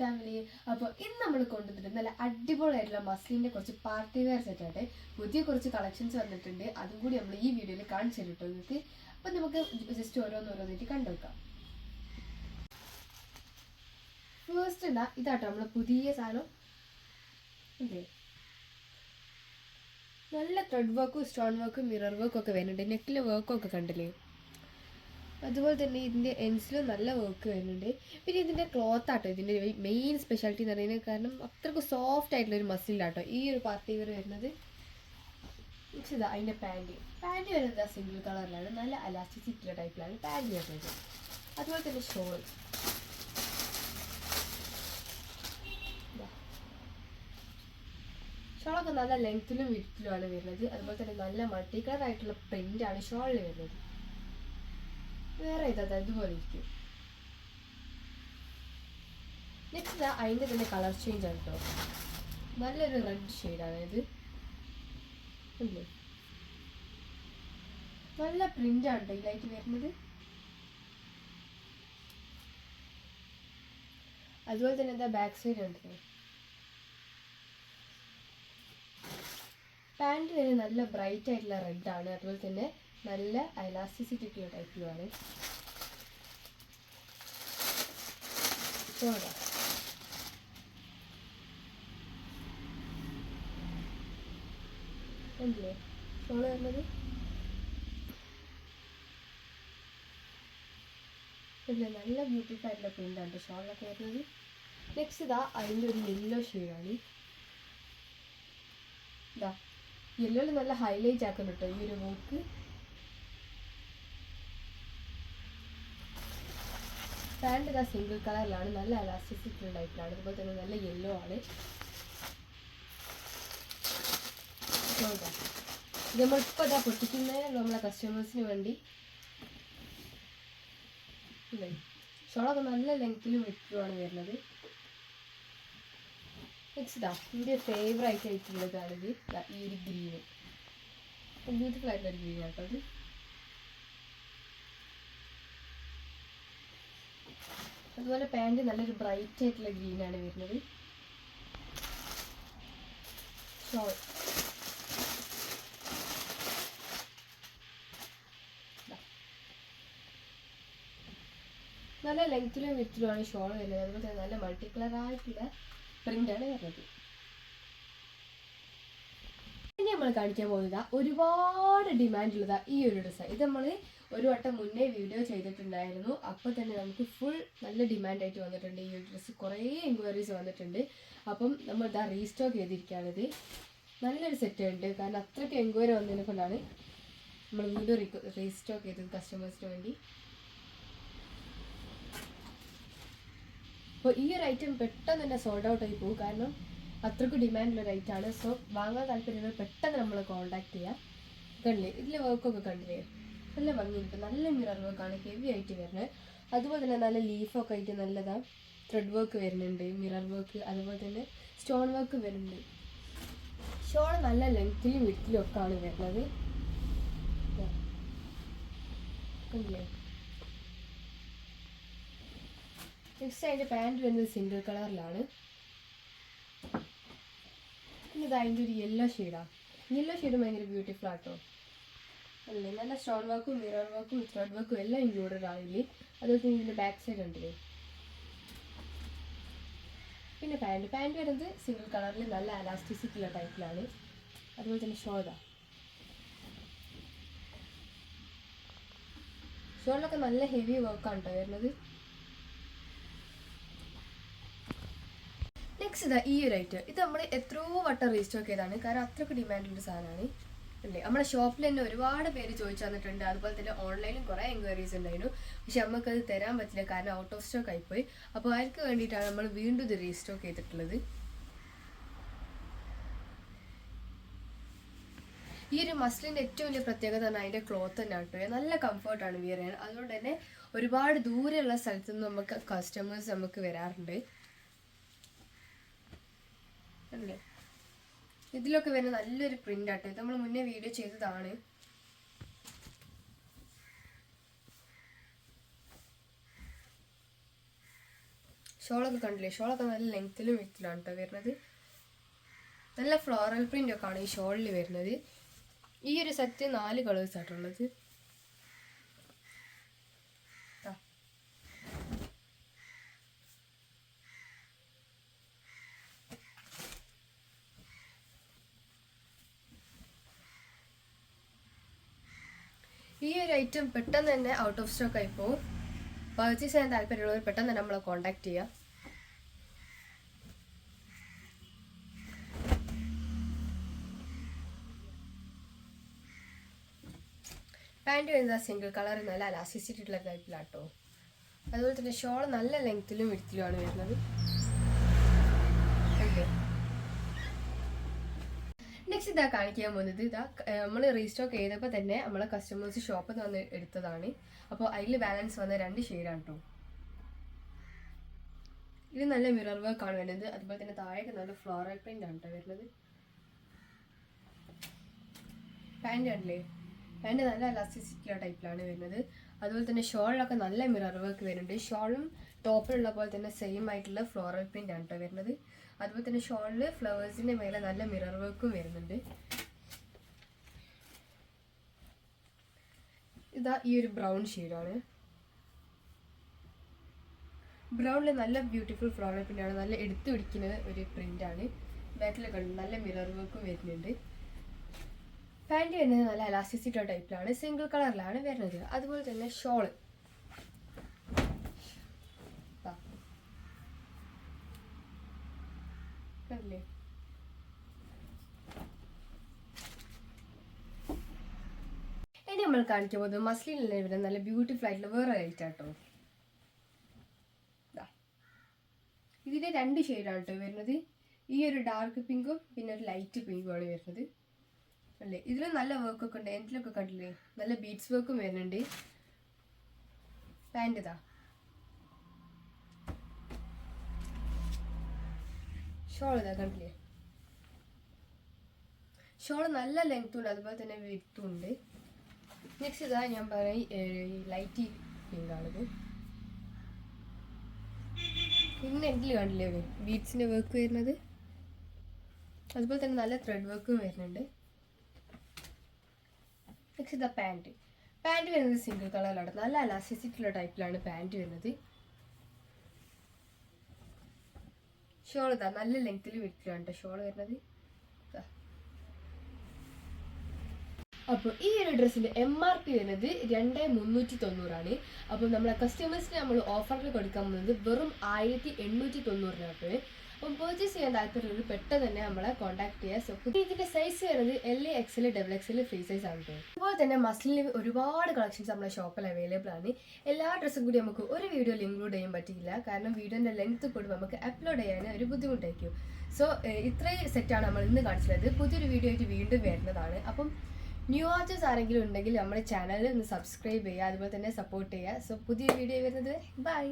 Family അപ്പോൾ ഇന്ന് നമ്മൾ കൊണ്ടുവന്നിട്ട് നല്ല അടിപൊളിയായിട്ടുള്ള മസ്ലിന്റെ കുറച്ച് പാർട്ടി വെയർ സെറ്റ് ആയിട്ട് പുതിയ കുറച്ച് കളക്ഷൻസ് വന്നിട്ടുണ്ട്. അതും കൂടി നമ്മൾ ഈ വീഡിയോയിൽ കാണിച്ചു തരട്ടോ നിങ്ങൾക്ക്. അപ്പം നമുക്ക് ജസ്റ്റ് ഓരോന്നോരോന്നായിട്ട് കണ്ടുവെക്കാം ഫസ്റ്റ് എന്താ ഇതാട്ടോ നമ്മൾ പുതിയ സാധനം. അല്ലേ നല്ല ത്രെഡ് വർക്കും സ്റ്റോൺ വർക്കും മിറർ വർക്കും ഒക്കെ വരുന്നുണ്ട്. നെക്കിലെ വർക്കും ഒക്കെ കണ്ടില്ലേ? അതുപോലെ തന്നെ ഇതിന്റെ എൻസിലും നല്ല വർക്ക് വരുന്നുണ്ട്. പിന്നെ ഇതിന്റെ ക്ലോത്ത് ആട്ടോ ഇതിന്റെ മെയിൻ സ്പെഷ്യാലിറ്റി എന്ന് പറയുന്നത്. കാരണം അത്രയ്ക്ക് സോഫ്റ്റ് ആയിട്ടുള്ള ഒരു മസിലാട്ടോ ഈ ഒരു പാർട്ടി വെയർ വരുന്നത്. പക്ഷേ ഇതാ അതിന്റെ പാന്റ് പാന്റ് വരുന്നത് സിംഗിൾ കളറിലാണ് നല്ല അലാസ്റ്റിസിറ്റിയുടെ ടൈപ്പിലാണ് പാന്റ് വരുന്നത്. അതുപോലെ തന്നെ ഷോൾ ഷോളൊക്കെ നല്ല ലെങ്ത്തിലും വിട്ടിലുമാണ് വരുന്നത്. അതുപോലെ തന്നെ നല്ല മൾട്ടി കളർ ആയിട്ടുള്ള പ്രിന്റാണ് ഷോളിൽ വരുന്നത്. വേറെ ഇതാ ഇതുപോലെ ഇരിക്കും. നെക്സ്റ്റ് അതിന്റെ തന്നെ കളർ ചേഞ്ച് ആണ് കേട്ടോ നല്ലൊരു റെഡ് ഷെയ്ഡാണ് ഇത്. അല്ലേ? നല്ല പ്രിന്റാണ് കേട്ടോ ഇതിലായിട്ട് വരുന്നത്. അതുപോലെ തന്നെ എന്താ ബാക്ക് സൈഡ് ഉണ്ട് പാന്റ് വരെ നല്ല ബ്രൈറ്റ് ആയിട്ടുള്ള റെഡ് ആണ്. അതുപോലെ തന്നെ നല്ല എലാസ്റ്റിസിറ്റി ഒക്കെ ടൈപ്പിലുമാണ് ഇപ്പോൾ എന്തില്ലേ ഷോൾ വരുന്നത് ഇല്ല നല്ല ബ്യൂട്ടിഫുൾ ആയിട്ടുള്ള പ്രിന്റാണ് ഷോളൊക്കെ വരുന്നത്. നെക്സ്റ്റ് ഇതാ അതിന്റെ ഒരു യെല്ലോ ഷെയ്ഡാണ് ഇതാ. യെല്ലോയിൽ നല്ല ഹൈലൈറ്റ് ആക്കുന്നുണ്ട് ഈ ഒരു വർക്ക് പാന്റ് ഇതാ സിംഗിൾ കളറിലാണ് നല്ല അലാസ്റ്റിസിറ്റി ടൈപ്പിലാണ് അതുപോലെ തന്നെ നല്ല യെല്ലോ ആണ്. നമ്മളിപ്പോൾ ഇതാ. പൊട്ടിക്കുന്നതിനുള്ള നമ്മളെ കസ്റ്റമേഴ്സിന് വേണ്ടി. ഇല്ലേ ഷോളൊക്കെ നല്ല ലെങ്ത്തിലും വെട്ടുമാണ് വരുന്നത്. നെക്സ്റ്റ് ഇതാ. എന്റെ ഫേവറേറ്റ് ആയിട്ടുള്ളതാണിത് ഈ ഒരു ഗ്രീന് ബ്യൂട്ടിഫുൾ ആയിട്ടുള്ള ഒരു ഗ്രീൻ ആട്ടോ അത് അതുപോലെ പാന്റ് നല്ലൊരു ബ്രൈറ്റ് ആയിട്ടുള്ള ഗ്രീൻ ആണ് വരുന്നത്. നല്ല ലെങ്ത്തിലും വിത്തിലുമാണ് ഷോൾ വരുന്നത്. അതുപോലെ തന്നെ നല്ല മൾട്ടി കളർ ആയിട്ടുള്ള പ്രിന്റാണ് വരുന്നത് ഇനി നമ്മൾ കാണിക്കാൻ പോകുന്നത് ഒരുപാട് ഡിമാൻഡ് ഉള്ളതാ ഈ ഒരു ഡ്രസ്സ് ഇത് നമ്മൾ ഒരു വട്ടം മുന്നേ വീഡിയോ ചെയ്തിട്ടുണ്ടായിരുന്നു. അപ്പോൾ തന്നെ നമുക്ക് ഫുൾ നല്ല ഡിമാൻഡ് ആയിട്ട് വന്നിട്ടുണ്ട് ഈ ഒരു ഡ്രസ്സ് കുറേ എൻക്വയറീസ് വന്നിട്ടുണ്ട്. അപ്പം നമ്മൾ ഇതാ റീസ്റ്റോക്ക് ചെയ്തിരിക്കുകയാണിത്. നല്ലൊരു സെറ്റ് ഉണ്ട്. കാരണം അത്രയ്ക്ക് എൻക്വയറി വന്നതിനെ കൊണ്ടാണ് നമ്മൾ വീണ്ടും റീസ്റ്റോക്ക് ചെയ്തത് കസ്റ്റമേഴ്സിന് വേണ്ടി. അപ്പോൾ ഈ ഒരു ഐറ്റം പെട്ടെന്ന് തന്നെ സോൾഡ് ഔട്ട് ആയി പോകും. കാരണം അത്രയ്ക്ക് ഡിമാൻഡുള്ള ഐറ്റം ആണ്. സോ വാങ്ങാൻ താല്പര്യമുള്ള പെട്ടെന്ന് നമ്മൾ കോൺടാക്ട് ചെയ്യാം. കണ്ടില്ലേ? ഇതിലെ വർക്കൊക്കെ കണ്ടില്ലേ? നല്ല ഭംഗിയുണ്ട്. നല്ല മിറർ വർക്കാണ് ഹെവി ആയിട്ട് വരുന്നത്. അതുപോലെ തന്നെ നല്ല ലീഫൊക്കെ ആയിട്ട് നല്ലതാണ് ത്രെഡ് വർക്ക് വരുന്നുണ്ട് മിറർ വർക്ക് അതുപോലെ തന്നെ സ്റ്റോൺ വർക്ക് വരുന്നുണ്ട്. ഷോൾ നല്ല ലെങ്ത്തിലും വിട്ടിലും ഒക്കെ ആണ് വരുന്നത്. നെക്സ്റ്റ് അതിന്റെ പാന്റ് വരുന്നത് സിംഗിൾ കളറിലാണ് ഇത് അതിന്റെ ഒരു യെല്ലോ ഷെയ്ഡാണ് യെല്ലോ ഷെയ്ഡ് ഭയങ്കര ബ്യൂട്ടിഫുൾ ആട്ടോ. അല്ലേ? നല്ല സ്റ്റോൺ വർക്കും മിറർ വർക്കും ത്രെഡ് വർക്കും എല്ലാം ഇൻക്ലൂഡഡ് ആണ് ഇതിൽ അതുപോലെ തന്നെ ഇതിന്റെ ബാക്ക് സൈഡ് ഉണ്ടല്ലേ പിന്നെ പാന്റ് പാന്റ് വരുന്നത് സിംഗിൾ കളറിൽ നല്ല അലാസ്റ്റിസിറ്റി ഉള്ള ടൈപ്പിലാണ് അതുപോലെ തന്നെ ഷോൾഡാ ഷോളിലൊക്കെ നല്ല ഹെവി വർക്കാണ് കേട്ടോ വരുന്നത്. നെക്സ്റ്റ് ഇതാ ഈ ഒരു ഐറ്റം ഇത് നമ്മൾ എത്രയോ വട്ടം റീസ്റ്റോക്ക് ചെയ്താണ്. കാരണം അത്രയ്ക്ക് ഡിമാൻഡുള്ള സാധനമാണ്. അല്ലേ? നമ്മുടെ ഷോപ്പിൽ തന്നെ ഒരുപാട് പേര് ചോദിച്ചു തന്നിട്ടുണ്ട്. അതുപോലെ തന്നെ ഓൺലൈനിലും കുറേ എൻക്വയറീസ് ഉണ്ടായിരുന്നു. പക്ഷെ അത് തരാൻ പറ്റില്ല. കാരണം ഔട്ട് ഓഫ് സ്റ്റോക്ക് ആയിപ്പോയി. അപ്പോൾ അവർക്ക് വേണ്ടിയിട്ടാണ് നമ്മൾ വീണ്ടും ഇത് റീസ്റ്റോക്ക് ചെയ്തിട്ടുള്ളത്. ഈ ഒരു മസ്ലിന്റെ ഏറ്റവും വലിയ പ്രത്യേകത തന്നെ അതിന്റെ ക്ലോത്ത് തന്നെ കേട്ടോ. നല്ല കംഫർട്ടാണ് വിയർ ചെയ്യാൻ. അതുകൊണ്ട് തന്നെ ഒരുപാട് ദൂരെയുള്ള സ്ഥലത്തു നിന്ന് നമുക്ക് കസ്റ്റമേഴ്സ് നമുക്ക് വരാറുണ്ട് അല്ലേ ഇതിലൊക്കെ വരുന്ന നല്ലൊരു പ്രിന്റ് ആട്ടോ. ഇത് നമ്മൾ മുന്നേ വീഡിയോ ചെയ്തതാണ്. ഷോളൊക്കെ കണ്ടില്ലേ? ഷോളൊക്കെ നല്ല ലെങ്ത്തിലും വിത്തിലാണ് കേട്ടോ വരുന്നത്. നല്ല ഫ്ലോറൽ പ്രിന്റ് ഒക്കെ ആണ് ഈ ഷോളിൽ വരുന്നത്. ഈ ഒരു സെറ്റ് നാല് കളേഴ്സ് ആയിട്ടുള്ളത് ദാ. ഈ ഒരു ഐറ്റം പെട്ടെന്ന് തന്നെ ഔട്ട് ഓഫ് സ്റ്റോക്ക് ആയി പോകും പർച്ചേസ് ചെയ്യാൻ താല്പര്യമുള്ളവർ പെട്ടെന്ന് തന്നെ നമ്മളെ കോൺടാക്ട് ചെയ്യുക പാന്റ് വരുന്നത് സിംഗിൾ കളർ നല്ല അലാസിച്ചിട്ടുള്ള ടൈപ്പിലാട്ടോ അതുപോലെ തന്നെ ഷോൾ നല്ല ലെങ്ത്തിലും വിടുത്തിലുമാണ് വരുന്നത്. നെക്സ്റ്റ് ഇതാ കാണിക്കാൻ പോകുന്നത്. ഇതാ നമ്മൾ റീസ്റ്റോക്ക് ചെയ്തപ്പോൾ തന്നെ നമ്മളെ കസ്റ്റമേഴ്സ് ഷോപ്പിൽ നിന്ന് വന്ന് എടുത്തതാണ്. അപ്പോൾ അതിൽ ബാലൻസ് വന്ന രണ്ട് ഷെയ്ഡാണ് കേട്ടോ ഇത് നല്ല മിറർ വർക്ക് ആണ് വരുന്നത്. അതുപോലെ തന്നെ താഴേക്ക് നല്ല ഫ്ലോറൽ പ്രിന്റ് ആണ് കേട്ടോ വരുന്നത്. പാന്റ് ആണല്ലേ പാന്റ് നല്ല അലാസ്റ്റിസിറ്റി ടൈപ്പിലാണ് വരുന്നത്. അതുപോലെ തന്നെ ഷോളിലൊക്കെ നല്ല മിറർ വർക്ക് വരുന്നുണ്ട്. ഷോളും ടോപ്പിലുള്ള പോലെ തന്നെ സെയിം ആയിട്ടുള്ള ഫ്ലോറൽ പ്രിന്റ് ആണ് കേട്ടോ വരുന്നത്. അതുപോലെ തന്നെ ഷോളിൽ ഫ്ലവേഴ്സിന്റെ മേലെ നല്ല മിറർ വർക്കും വരുന്നുണ്ട്. ഇതാ ഈ ഒരു ബ്രൗൺ ഷെയ്ഡാണ്. ബ്രൗണിൽ നല്ല ബ്യൂട്ടിഫുൾ ഫ്ലോറൽ പ്രിന്റാണ്. നല്ല എടുത്തു പിടിക്കുന്ന ഒരു പ്രിന്റാണ്. ബാക്കിൽ കണ്ടു നല്ല മിറർ വർക്കും വരുന്നുണ്ട്. പാന്റ് വരുന്നത് നല്ല അലാസ്റ്റിസിറ്റി ടൈപ്പിലാണ് സിംഗിൾ കളറിലാണ് വരുന്നത്. അതുപോലെ തന്നെ ഷോൾ. കണ്ടില്ലേ ഇനി നമ്മൾ കാണിക്കാൻ പോകുന്നത് മസ്ലിനിൽ ഇവിടെ നല്ല ബ്യൂട്ടിഫുൾ ആയിട്ടുള്ള വേറെ ലൈറ്റ് ആട്ടോ. ദാ. ഇതിന്റെ രണ്ട് ഷെയ്ഡാണ് കേട്ടോ വരുന്നത്. ഈ ഒരു ഡാർക്ക് പിങ്കും പിന്നെ ഒരു ലൈറ്റ് പിങ്കും വരുന്നത്. അല്ലേ? ഇതിലും നല്ല വർക്കൊക്കെ ഉണ്ട്. എൻഡിലൊക്കെ കണ്ടില്ലേ? നല്ല ബീഡ്സ് വർക്കും വരുന്നുണ്ട്. പാന്റ് ഇതാ. ഷോൾ ഇതാ കണ്ടില്ലേ? ഷോൾ നല്ല ലെങ്ത്തും ഉണ്ട് അതുപോലെ തന്നെ വിത്തും ഉണ്ട്. നെക്സ്റ്റ് ഇതാ ഞാൻ പറയും ലൈറ്റ് പിങ്ക് ആണത്. പിന്നെ എൻഡിൽ കണ്ടില്ലേ ബീഡ്സിന്റെ വർക്ക് വരുന്നത്. അതുപോലെ തന്നെ നല്ല ത്രെഡ് വർക്കും വരുന്നുണ്ട്. നെക്സ്റ്റ് ഇതാ പാന്റ് പാന്റ് വരുന്നത് സിംഗിൾ കളറിലാണ് നല്ല അലാസ്റ്റിസിറ്റി ഉള്ള ടൈപ്പിലാണ് പാന്റ് വരുന്നത്. ഷോൾ ഇതാ നല്ല ലെങ്ത്തിൽ വിൽക്കുകയാണ് ഷോൾ വരുന്നത്? അപ്പോൾ ഈ ഒരു ഡ്രസ്സിന്റെ എം ആർ പി വരുന്നത് രണ്ട് മുന്നൂറ്റി തൊണ്ണൂറാണ് അപ്പോൾ നമ്മളെ കസ്റ്റമേഴ്സിന് നമ്മൾ ഓഫറിൽ കൊടുക്കാൻ പോകുന്നത് വെറും ആയിരത്തി എണ്ണൂറ്റി തൊണ്ണൂറിനാണ് അപ്പം പർച്ചേസ് ചെയ്യാൻ താല്പര്യമുള്ളവർ പെട്ടെന്ന് തന്നെ നമ്മളെ കോൺടാക്ട് ചെയ്യാം. സോ ഇതിന്റെ സൈസ് വരുന്നത് L A XL double XL free size ആണ് കേട്ടോ അതുപോലെ തന്നെ മസ്ലിൽ ഒരുപാട് കളക്ഷൻസ് നമ്മുടെ ഷോപ്പിൽ അവൈലബിൾ ആണ്. എല്ലാ ഡ്രസ്സും കൂടി നമുക്ക് ഒരു വീഡിയോയിൽ ഇൻക്ലൂഡ് ചെയ്യാൻ പറ്റിയില്ല. കാരണം വീഡിയോന്റെ ലെങ്ത് കൂടി നമുക്ക് അപ്ലോഡ് ചെയ്യാൻ ഒരു ബുദ്ധിമുട്ടായിരിക്കും. സോ ഇത്രയും സെറ്റാണ് നമ്മൾ ഇന്ന് കാണിച്ചത് പുതിയൊരു വീഡിയോ ആയിട്ട് വീണ്ടും വരുന്നതാണ്. അപ്പം ന്യൂ വാച്ചേഴ്സ് ആരെങ്കിലും ഉണ്ടെങ്കിൽ നമ്മുടെ ചാനൽ ഒന്ന് സബ്സ്ക്രൈബ് ചെയ്യുക. അതുപോലെ തന്നെ സപ്പോർട്ട് ചെയ്യുക. സോ പുതിയ വീഡിയോ വരുന്നത് ബൈ